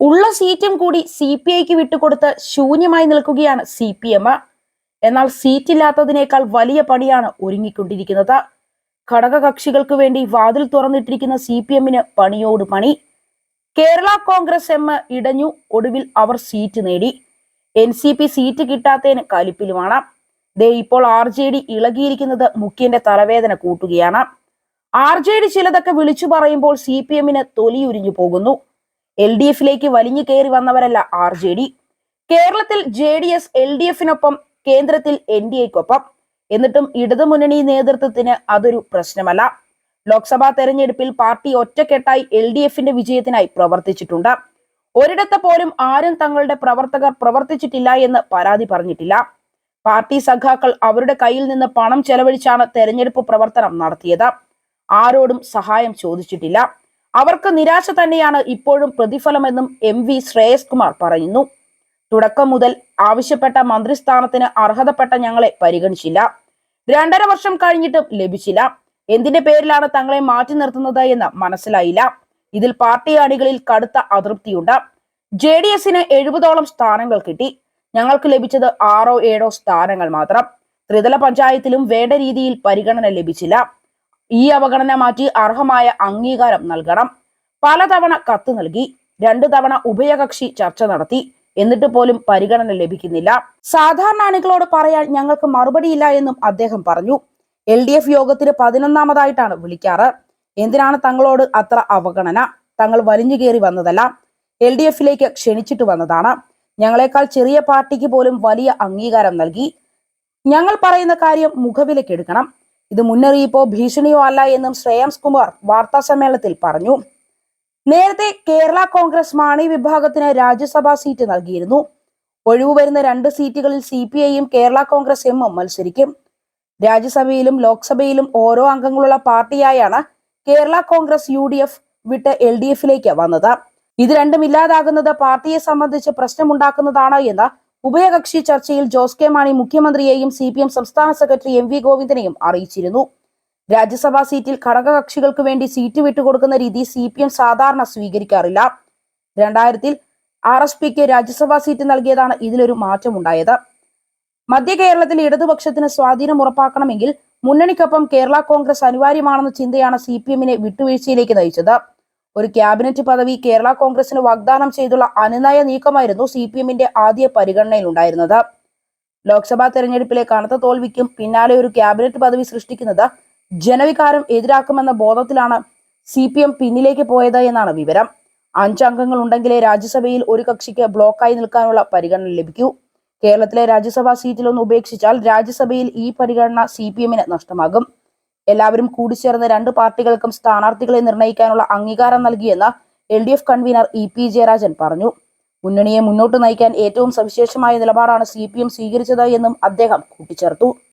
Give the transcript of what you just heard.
ഉള്ള സീറ്റും കൂടി സി പി ഐക്ക് വിട്ടുകൊടുത്ത് ശൂന്യമായി നിൽക്കുകയാണ് സി പി എം എന്നാൽ സീറ്റില്ലാത്തതിനേക്കാൾ വലിയ പണിയാണ് ഒരുങ്ങിക്കൊണ്ടിരിക്കുന്നത്. ഘടകകക്ഷികൾക്ക് വേണ്ടി വാതിൽ തുറന്നിട്ടിരിക്കുന്ന സി പി എമ്മിന് പണിയോട് പണി. കേരള കോൺഗ്രസ് എം ഇടഞ്ഞു. ഒടുവിൽ അവർ സീറ്റ് നേടി. എൻ സി പി സീറ്റ് കിട്ടാത്തതിന് കലിപ്പിലുമാണ്. ദേ ഇപ്പോൾ ആർ ജെ ഡി ഇളകിയിരിക്കുന്നത് മുഖ്യന്റെ തലവേദന കൂട്ടുകയാണ്. ആർ ജെ ഡി ചിലതൊക്കെ വിളിച്ചു പറയുമ്പോൾ സി പി എമ്മിന് തൊലിയുരിഞ്ഞു പോകുന്നു. എൽ ഡി എഫിലേക്ക് വലിഞ്ഞു കയറി വന്നവരല്ല ആർ ജെ ഡി. കേരളത്തിൽ J D S L D എഫിനൊപ്പം കേന്ദ്രത്തിൽ എൻ ഡി എക്കൊപ്പം. എന്നിട്ടും ഇടതുമുന്നണി നേതൃത്വത്തിന് അതൊരു പ്രശ്നമല്ല. ലോക്സഭാ തെരഞ്ഞെടുപ്പിൽ പാർട്ടി ഒറ്റക്കെട്ടായി എൽ ഡി എഫിന്റെ വിജയത്തിനായി പ്രവർത്തിച്ചിട്ടുണ്ട്. ഒരിടത്ത് പോലും ആരും തങ്ങളുടെ പ്രവർത്തകർ പ്രവർത്തിച്ചിട്ടില്ല എന്ന് പരാതി പറഞ്ഞിട്ടില്ല. പാർട്ടി സഖാക്കൾ അവരുടെ കയ്യിൽ നിന്ന് പണം ചെലവഴിച്ചാണ് തെരഞ്ഞെടുപ്പ് പ്രവർത്തനം നടത്തിയത്. ആരോടും സഹായം ചോദിച്ചിട്ടില്ല. അവർക്ക് നിരാശ തന്നെയാണ് ഇപ്പോഴും പ്രതിഫലമെന്നും എം വി ശ്രേയസ് കുമാർ പറയുന്നു. തുടക്കം മുതൽ ആവശ്യപ്പെട്ട മന്ത്രിസ്ഥാനത്തിന് അർഹതപ്പെട്ട ഞങ്ങളെ പരിഗണിച്ചില്ല. രണ്ടര വർഷം കഴിഞ്ഞിട്ടും ലഭിച്ചില്ല. എന്തിന്റെ പേരിലാണ് തങ്ങളെ മാറ്റി നിർത്തുന്നത് എന്ന് മനസ്സിലായില്ല. ഇതിൽ പാർട്ടി അണികളിൽ കടുത്ത അതൃപ്തിയുണ്ട്. ജെ ഡി എസിന് എഴുപതോളം സ്ഥാനങ്ങൾ കിട്ടി. ഞങ്ങൾക്ക് ലഭിച്ചത് ആറോ ഏഴോ സ്ഥാനങ്ങൾ മാത്രം. ത്രിതല പഞ്ചായത്തിലും വേണ്ട രീതിയിൽ പരിഗണന ലഭിച്ചില്ല. ഈ അവഗണന മാറ്റി അർഹമായ അംഗീകാരം നൽകണം. പലതവണ കത്ത് നൽകി രണ്ടു തവണ ഉഭയകക്ഷി ചർച്ച നടത്തി എന്നിട്ട് പോലും പരിഗണന ലഭിക്കുന്നില്ല. സാധാരണ അണികളോട് പറയാൻ ഞങ്ങൾക്ക് മറുപടിയില്ല എന്നും അദ്ദേഹം പറഞ്ഞു. എൽ ഡി എഫ് യോഗത്തിന് പതിനൊന്നാമതായിട്ടാണ് വിളിക്കാറ്. എന്തിനാണ് തങ്ങളോട് അത്ര അവഗണന? തങ്ങൾ വലിഞ്ഞു കയറി വന്നതല്ല. എൽ ഡി എഫിലേക്ക് ക്ഷണിച്ചിട്ട് വന്നതാണ്. ഞങ്ങളെക്കാൾ ചെറിയ പാർട്ടിക്ക് പോലും വലിയ അംഗീകാരം നൽകി. ഞങ്ങൾ പറയുന്ന കാര്യം മുഖവിലക്കെടുക്കണം ഇത് മുന്നറിയിപ്പോ ഭീഷണിയോ അല്ല എന്നും ശ്രേയാംസ് കുമാർ വാർത്താ സമ്മേളനത്തിൽ പറഞ്ഞു. നേരത്തെ കേരള കോൺഗ്രസ് മാണി വിഭാഗത്തിന് രാജ്യസഭാ സീറ്റ് നൽകിയിരുന്നു. ഒഴിവു വരുന്ന രണ്ട് സീറ്റുകളിൽ സി പി ഐയും കേരള കോൺഗ്രസ് എമ്മും മത്സരിക്കും. രാജ്യസഭയിലും ലോക്സഭയിലും ഓരോ അംഗങ്ങളുള്ള പാർട്ടിയായാണ് Kerala Congress U D F വിട്ട് എൽ ഡി എഫിലേക്ക് വന്നത്. ഇത് രണ്ടും ഇല്ലാതാകുന്നത് പാർട്ടിയെ സംബന്ധിച്ച് പ്രശ്നമുണ്ടാക്കുന്നതാണ് എന്ന് ഉഭയകക്ഷി ചർച്ചയിൽ ജോസ് കെ മാണി മുഖ്യമന്ത്രിയെയും സി പി എം സംസ്ഥാന സെക്രട്ടറി എം വി ഗോവിന്ദനെയും അറിയിച്ചിരുന്നു. രാജ്യസഭാ സീറ്റിൽ ഘടകകക്ഷികൾക്ക് വേണ്ടി സീറ്റ് വിട്ടുകൊടുക്കുന്ന രീതി സി പി എം സാധാരണ സ്വീകരിക്കാറില്ല. രണ്ടായിരത്തിൽ ആർ എസ് പിക്ക് രാജ്യസഭാ സീറ്റ് നൽകിയതാണ് ഇതിലൊരു മാറ്റമുണ്ടായത്. മധ്യ കേരളത്തിൽ ഇടതുപക്ഷത്തിന് സ്വാധീനം ഉറപ്പാക്കണമെങ്കിൽ മുന്നണിക്കൊപ്പം കേരള കോൺഗ്രസ് അനിവാര്യമാണെന്ന ചിന്തയാണ് സി പി എമ്മിനെ വിട്ടുവീഴ്ചയിലേക്ക് നയിച്ചത്. ഒരു ക്യാബിനറ്റ് പദവി കേരള കോൺഗ്രസിന് വാഗ്ദാനം ചെയ്തുള്ള അനുനയ നീക്കമായിരുന്നു സി പി എമ്മിന്റെ ആദ്യ പരിഗണനയിലുണ്ടായിരുന്നത്. ലോക്സഭാ തെരഞ്ഞെടുപ്പിലെ കനത്ത തോൽവിക്കും പിന്നാലെ ഒരു ക്യാബിനറ്റ് പദവി സൃഷ്ടിക്കുന്നത് ജനവികാരം എതിരാക്കുമെന്ന ബോധത്തിലാണ് സി പി എം പിന്നിലേക്ക് പോയത് എന്നാണ് വിവരം. അഞ്ചംഗങ്ങൾ ഉണ്ടെങ്കിലേ രാജ്യസഭയിൽ ഒരു കക്ഷിക്ക് ബ്ലോക്കായി നിൽക്കാനുള്ള പരിഗണന ലഭിക്കൂ. കേരളത്തിലെ രാജ്യസഭാ സീറ്റിലൊന്ന് ഉപേക്ഷിച്ചാൽ രാജ്യസഭയിൽ ഈ പരിഗണന സി പി എമ്മിന് നഷ്ടമാകും. എല്ലാവരും കൂടിച്ചേർന്ന് രണ്ട് പാർട്ടികൾക്കും സ്ഥാനാർത്ഥികളെ നിർണയിക്കാനുള്ള അംഗീകാരം നൽകിയെന്ന് L D F convener E P Jayarajan പറഞ്ഞു. മുന്നണിയെ മുന്നോട്ട് നയിക്കാൻ ഏറ്റവും സവിശേഷമായ നിലപാടാണ് സി പി എം സ്വീകരിച്ചത് എന്നും അദ്ദേഹം കൂട്ടിച്ചേർത്തു.